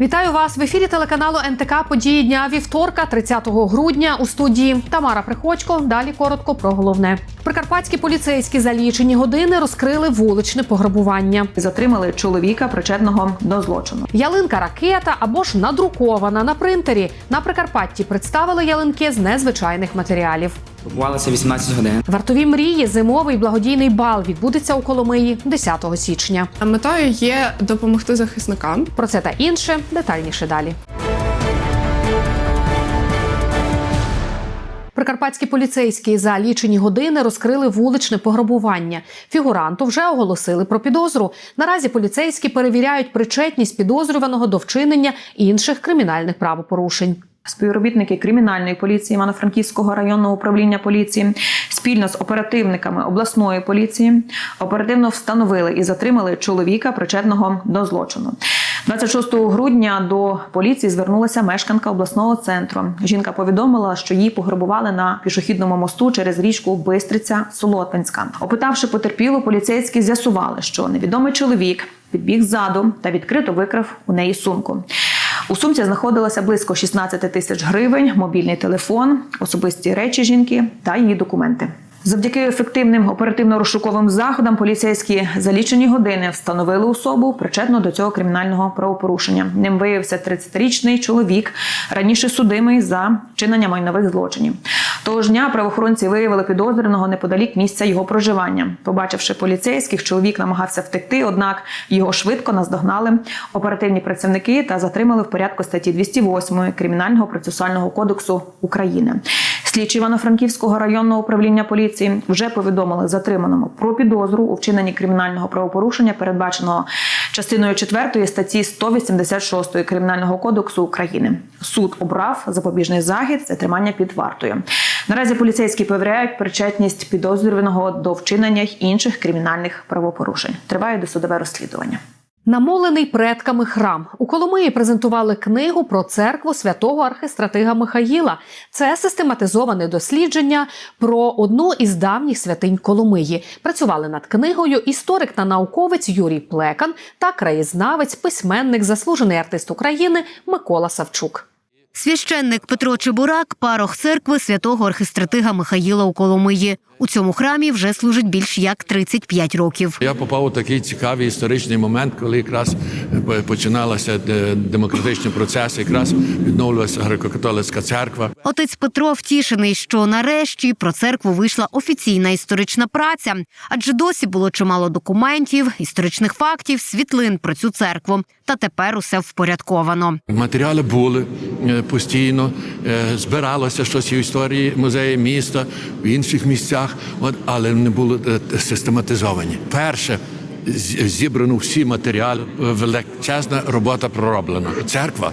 Вітаю вас в ефірі телеканалу НТК Події дня вівторка, 30 грудня у студії Тамара Приходько. Далі коротко про головне. Прикарпатські поліцейські за лічені години розкрили вуличне пограбування. Затримали чоловіка, причетного до злочину. Ялинка ракета або ж надрукована на принтері. На Прикарпатті представили ялинки з незвичайних матеріалів. Купувалося 18 годин. Вартові мрії зимовий благодійний бал відбудеться у Коломиї 10 січня. Метою є допомогти захисникам. Про це та інше детальніше далі. Прикарпатські поліцейські за лічені години розкрили вуличне пограбування. Фігуранту вже оголосили про підозру. Наразі поліцейські перевіряють причетність підозрюваного до вчинення інших кримінальних правопорушень. Співробітники кримінальної поліції Івано-Франківського районного управління поліції спільно з оперативниками обласної поліції оперативно встановили і затримали чоловіка, причетного до злочину. 26 грудня до поліції звернулася мешканка обласного центру. Жінка повідомила, що її пограбували на пішохідному мосту через річку Бистриця Солотвинська. Опитавши потерпілу, поліцейські з'ясували, що невідомий чоловік підбіг ззаду та відкрито викрав у неї сумку. У сумці знаходилося близько 16 тисяч гривень, мобільний телефон, особисті речі жінки та її документи. Завдяки ефективним оперативно-розшуковим заходам поліцейські за лічені години встановили особу причетну до цього кримінального правопорушення. Ним виявився 30-річний чоловік, раніше судимий за вчинення майнових злочинів. Того ж дня правоохоронці виявили підозрюваного неподалік місця його проживання. Побачивши поліцейських, чоловік намагався втекти, однак його швидко наздогнали оперативні працівники та затримали в порядку статті 208 Кримінального процесуального кодексу України. Слідчі Івано-Франківського районного управління поліції вже повідомили затриманому про підозру у вчиненні кримінального правопорушення, передбаченого частиною 4 статті 186 Кримінального кодексу України. Суд обрав запобіжний захід це тримання під вартою. Наразі поліцейські перевіряють причетність підозрюваного до вчинення інших кримінальних правопорушень. Триває досудове розслідування. Намолений предками храм у Коломиї презентували книгу про церкву святого архистратига Михаїла. Це систематизоване дослідження про одну із давніх святинь Коломиї. Працювали над книгою історик та науковець Юрій Плекан та краєзнавець, письменник, заслужений артист України Микола Савчук. Священник Петро Чебурак – парох церкви святого архистратига Михаїла у Коломиї. У цьому храмі вже служить більш як 35 років. Я попав у такий цікавий історичний момент, коли якраз е, починалися де- демократичні процеси, якраз відновлювалася греко-католицька церква. Отець Петро втішений, що нарешті про церкву вийшла офіційна історична праця, адже досі було чимало документів, історичних фактів, світлин про цю церкву. Та тепер усе впорядковано. Матеріали були е, постійно, е, збиралося щось в історії музею міста, в інших місцях, от, але не було е, систематизовані. Перше. Зібрано всі матеріали, е, величезна робота пророблена. Церква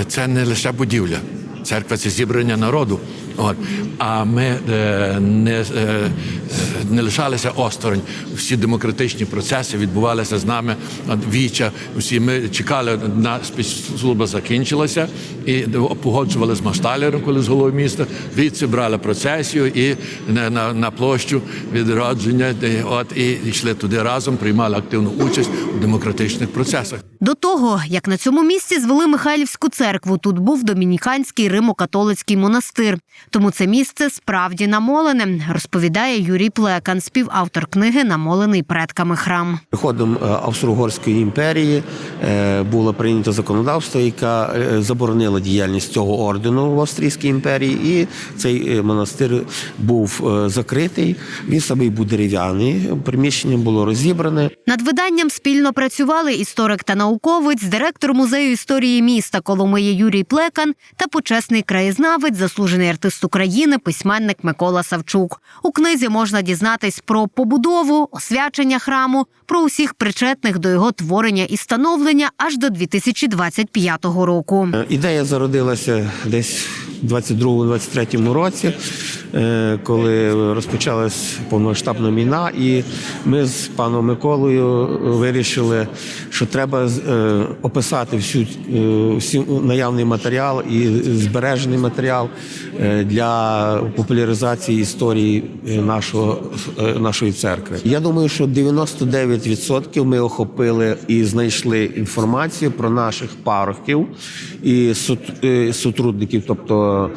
е, це не лише будівля, церква це зібрання народу. От. А ми е, не, е, е, не лишалися осторонь. Всі демократичні процеси відбувалися з нами віча. Всі ми чекали на спецслужба закінчилася і погоджували з Машталером, коли з головою міста. Звідси брали процесію і на, на, на площу відродження. От і йшли туди разом, приймали активну участь у демократичних процесах. До того, як на цьому місці звели Михайлівську церкву, тут був домініканський римо-католицький монастир. Тому це місце справді намолене, розповідає Юрій Плекан, співавтор книги Намолений предками храм. Приходом е, Австро-Угорської імперії е, було прийнято законодавство, яке е, заборонило діяльність цього ордену в Австрійській імперії, і цей монастир був закритий. Він самий був дерев'яний. Приміщення було розібране. Над виданням спільно працювали історик та науковець, директор музею історії міста Коломиї Юрій Плекан та почесний краєзнавець, заслужений артист України, письменник Микола Савчук. У книзі можна дізнатись про побудову, освячення храму, про усіх причетних до його творення і становлення аж до 2025 року. Е, Ідея зародилася десь в 22-23 році, е, коли розпочалась повномасштабна війна, і ми з паном Миколою вирішили, що треба е, описати всю, е, всю наявний матеріал і збережений матеріал е, для популяризації історії е, нашого, нашої церкви. Я думаю, що 99% ми охопили і знайшли інформацію про наших парохів і сот- сотрудників, тобто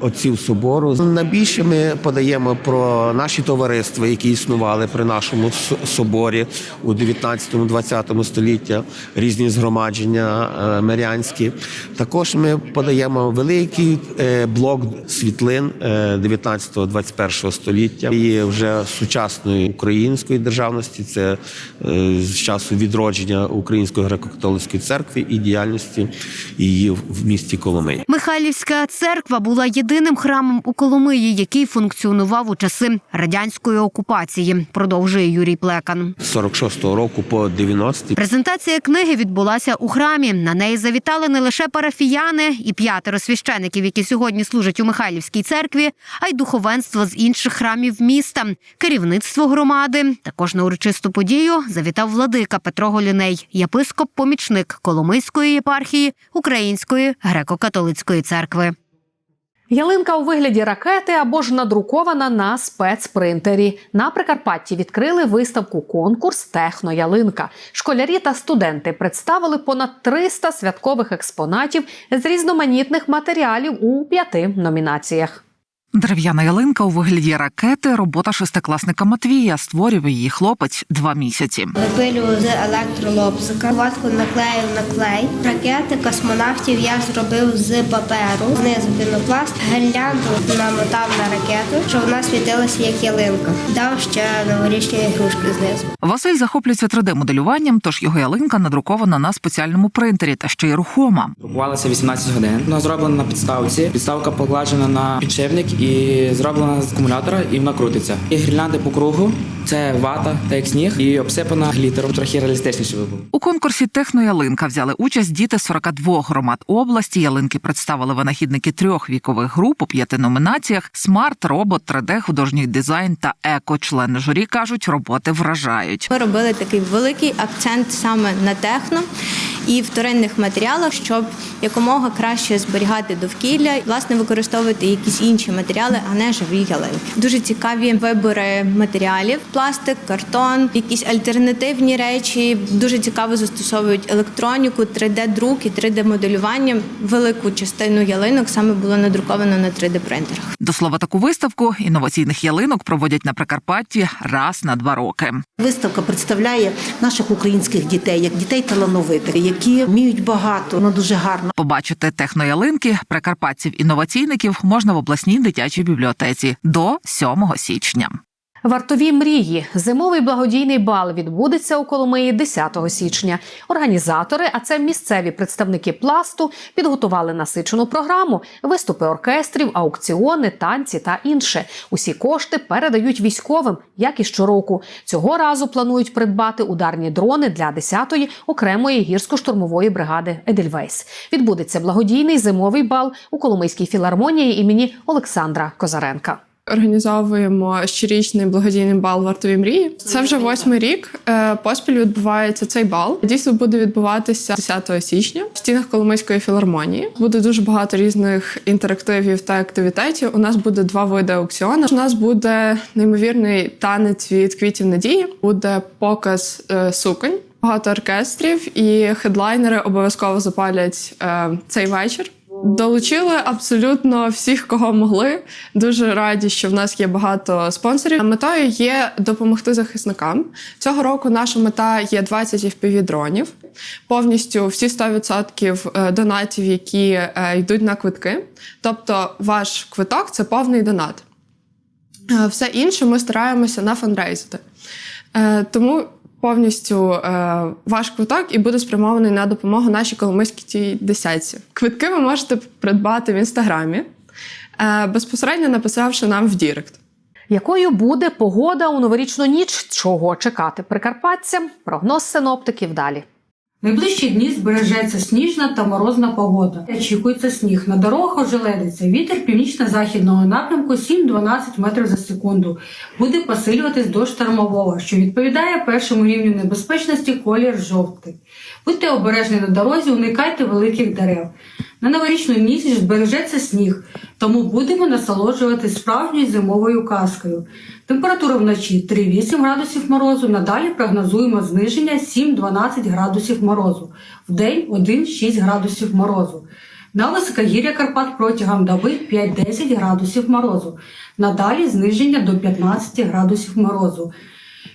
отців собору. Найбільше ми подаємо про наші товариства, які існували при нашому соборі у 19-20 століття, різні згромадження е, мирянські. Також ми подаємо великий е, блок світлин е, 19-21 століття і вже сучасної української державності. Це е, з часу відродження Української греко-католицької церкви і діяльності її в місті Коломиї. Михайлівська церква була єдиним храмом у Коломиї, який функціонував у часи радянської окупації. Продовжує Юрій Плекан. З 46-го року по 90-й Презентація книги відбулася у храмі. На неї завітали не лише парафіяни і п'ятеро священиків, які сьогодні служать у Михайлівській церкві, а й духовенство з інших храмів міста, керівництво громади. Також на урочисту подію завітав владика Петро Голіней, єпископ-помічник Коломийської єпархії Української греко-католицької церкви. Ялинка у вигляді ракети або ж надрукована на спецпринтері. На Прикарпатті відкрили виставку конкурс Техноялинка. Школярі та студенти представили понад 300 святкових експонатів з різноманітних матеріалів у п'яти номінаціях. Дерев'яна ялинка у вигляді ракети робота шестикласника Матвія. Створює її хлопець два місяці. Випилював з електролобзика, ватку наклеїв на клей. Ракети космонавтів я зробив з паперу. Знизу пінопласт, гірлянду намотав на ракету, щоб вона світилася як ялинка. Дав ще новорічні ігрушки знизу. Василь захоплюється 3D-моделюванням, тож його ялинка надрукована на спеціальному принтері та ще й рухома. Друкувалася 18 годин. Вона зроблена на підставці. Підставка покладена на підшипник і зроблена з акумулятора, і вона крутиться. І гірлянди по кругу. Це вата, та як сніг, і обсипана глітером. Трохи реалістичніше би було. У конкурсі Техноялинка взяли участь діти 42 громад області. Ялинки представили винахідники трьох вікових груп у п'яти номінаціях: смарт, робот, 3D, художній дизайн та еко. Члени журі кажуть, роботи вражають. Ми робили такий великий акцент саме на техно і вторинних матеріалах, щоб якомога краще зберігати довкілля, і, власне, використовувати якісь інші матеріали, а не живі ялинки. Дуже цікаві вибори матеріалів: пластик, картон, якісь альтернативні речі. Дуже цікаво застосовують електроніку, 3D-друк і 3D-моделювання. Велику частину ялинок саме було надруковано на 3D-принтерах. До слова, таку виставку інноваційних ялинок проводять на Прикарпатті раз на два роки. Виставка представляє наших українських дітей як дітей талановитих, які вміють багато, воно дуже гарно. Побачити техноялинки прикарпатців-інноваційників можна в обласній дитячій бібліотеці до 7 січня. Вартові мрії. Зимовий благодійний бал відбудеться у Коломиї 10 січня. Організатори, а це місцеві представники пласту, підготували насичену програму, виступи оркестрів, аукціони, танці та інше. Усі кошти передають військовим, як і щороку. Цього разу планують придбати ударні дрони для 10-ї окремої гірсько-штурмової бригади Едельвейс. Відбудеться благодійний зимовий бал у Коломийській філармонії імені Олександра Козаренка. Організовуємо щорічний благодійний бал вартові мрії. Це вже восьмий рік. е, Поспіль відбувається цей бал. Дійсно буде відбуватися 10 січня в стінах Коломийської філармонії. Буде дуже багато різних інтерактивів та активітетів. У нас буде два види аукціону. У нас буде неймовірний танець від квітів надії. Буде показ е, суконь. Багато оркестрів і хедлайнери обов'язково запалять е, цей вечір. Долучили абсолютно всіх, кого могли. Дуже раді, що в нас є багато спонсорів. Метою є допомогти захисникам. Цього року наша мета є 20 fpv дронів. Повністю всі 100% е, донатів, які е, йдуть на квитки. Тобто, ваш квиток це повний донат. Е, Все інше ми стараємося на фандрейзити. Тому повністю е, ваш квиток і буде спрямований на допомогу нашій коломийській десятці. Квитки ви можете придбати в інстаграмі, е, безпосередньо написавши нам в Дірект. Якою буде погода у новорічну ніч? Чого чекати прикарпатцям? Прогноз синоптиків далі. Найближчі дні збережеться сніжна та морозна погода. Очікується сніг. На дорогах ожеледиться. Вітер північно-західного напрямку 7-12 метрів за секунду. Буде посилюватись до штормового, що відповідає першому рівню небезпечності колір жовтий. Будьте обережні на дорозі, уникайте великих дерев. На новорічну ніч збережеться сніг, тому будемо насолоджуватись справжньою зимовою казкою. Температура вночі 3-8 градусів морозу, надалі прогнозуємо зниження 7-12 градусів морозу, вдень 1-6 градусів морозу. На високогір'я Карпат протягом доби 5-10 градусів морозу, надалі зниження до 15 градусів морозу.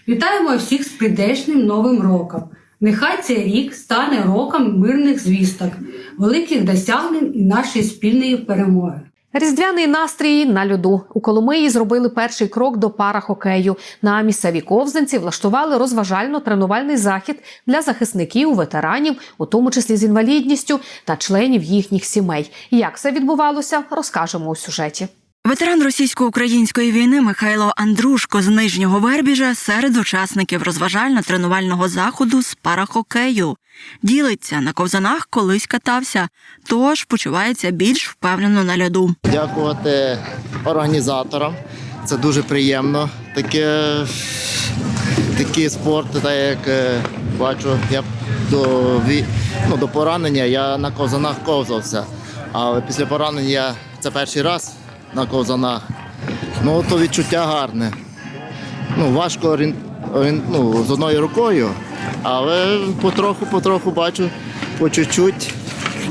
Вітаємо всіх з прийдешнім новим роком! Нехай цей рік стане роком мирних звісток, великих досягнень і нашої спільної перемоги. Різдвяний настрій на льоду у Коломиї зробили перший крок до парахокею. На місцевій ковзанці влаштували розважально-тренувальний захід для захисників, ветеранів, у тому числі з інвалідністю та членів їхніх сімей. Як це відбувалося, розкажемо у сюжеті. Ветеран російсько-української війни Михайло Андрушко з нижнього Вербіжа серед учасників розважально-тренувального заходу з парахокею. Ділиться на ковзанах, колись катався, тож почувається більш впевнено на льоду. Дякувати організаторам. Це дуже приємно. Таке, такі спорти, так як е, бачу, я до, ну, до поранення я на ковзанах ковзався. А після поранення це перший раз на ковзанах. Ну, то відчуття гарне. Ну, важко ну, з одною рукою, але потроху-потроху бачу, по чуть-чуть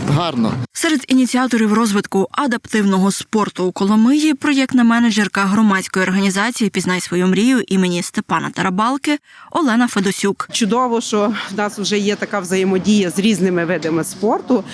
гарно. Серед ініціаторів розвитку адаптивного спорту у Коломиї проєктна менеджерка громадської організації Пізнай свою мрію імені Степана Тарабалки Олена Федосюк. Чудово, що в нас вже є така взаємодія з різними видами спорту,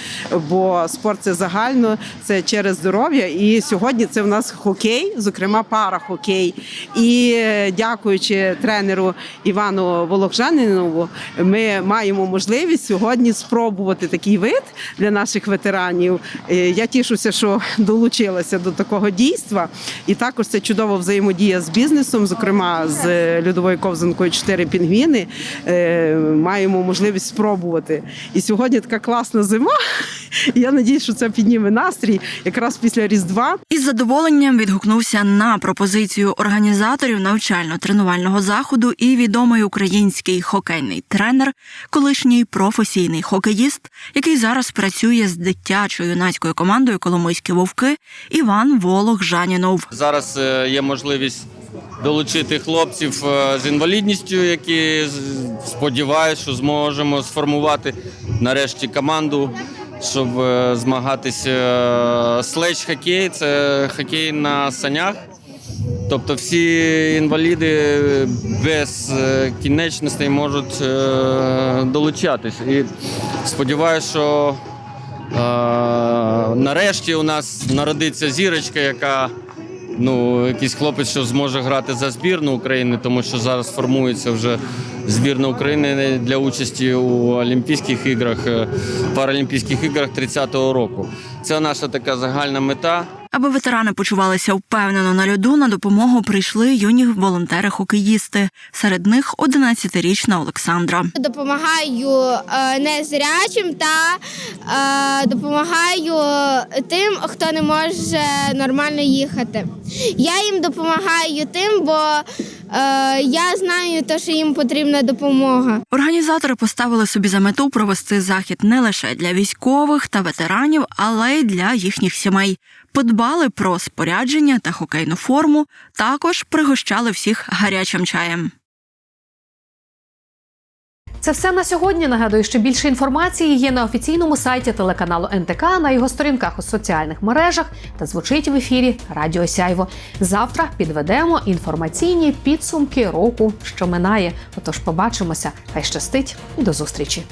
бо спорт це загально, це через здоров'я. І сьогодні це в нас хокей, зокрема парахокей. І е, дякуючи тренеру Івану Волокжанинову, ми маємо можливість сьогодні спробувати такий вид для наших ветеранів. Е, Я тішуся, що долучилася до такого дійства. І також це чудова взаємодія з бізнесом, зокрема з Людовою ковзанкою «Чотири пінгвіни. Е, Маємо можливість спробувати. І сьогодні така класна зима. І Я надію, що це підніме настрій якраз після Різдва. Із задоволенням відгукнувся на пропозицію організаторів навчально-тренувального заходу і відомий український хокейний тренер, колишній професійний хокеїст, який зараз працює з дитячо-юнацькою командою Коломийські вовки Іван Волох Жанінов. Зараз е, є можливість долучити хлопців е, з інвалідністю, які сподіваюсь, що зможемо сформувати нарешті команду, щоб е, змагатися Слеч хокей це хокей на санях. Тобто всі інваліди без е, кінечностей можуть е, долучатись. І сподіваюся, що е, нарешті у нас народиться зірочка, яка ну, якийсь хлопець, що зможе грати за збірну України, тому що зараз формується вже збірна України для участі у Олімпійських іграх, е, Паралімпійських іграх 30-го року. Це наша така загальна мета. Аби ветерани почувалися впевнено на льоду, на допомогу прийшли юні волонтери-хокеїсти. Серед них 11-річна Олександра. Допомагаю е, незрячим та е, допомагаю тим, хто не може нормально їхати. Я їм допомагаю тим, бо е, я знаю, те, що їм потрібна допомога. Організатори поставили собі за мету провести захід не лише для військових та ветеранів, але й для їхніх сімей. Подбали про спорядження та хокейну форму, також пригощали всіх гарячим чаєм. Це все на сьогодні. Нагадую, що більше інформації є на офіційному сайті телеканалу НТК, на його сторінках у соціальних мережах та звучить в ефірі Радіо Сяйво. Завтра підведемо інформаційні підсумки року, що минає. Отож, побачимося. Хай щастить і до зустрічі.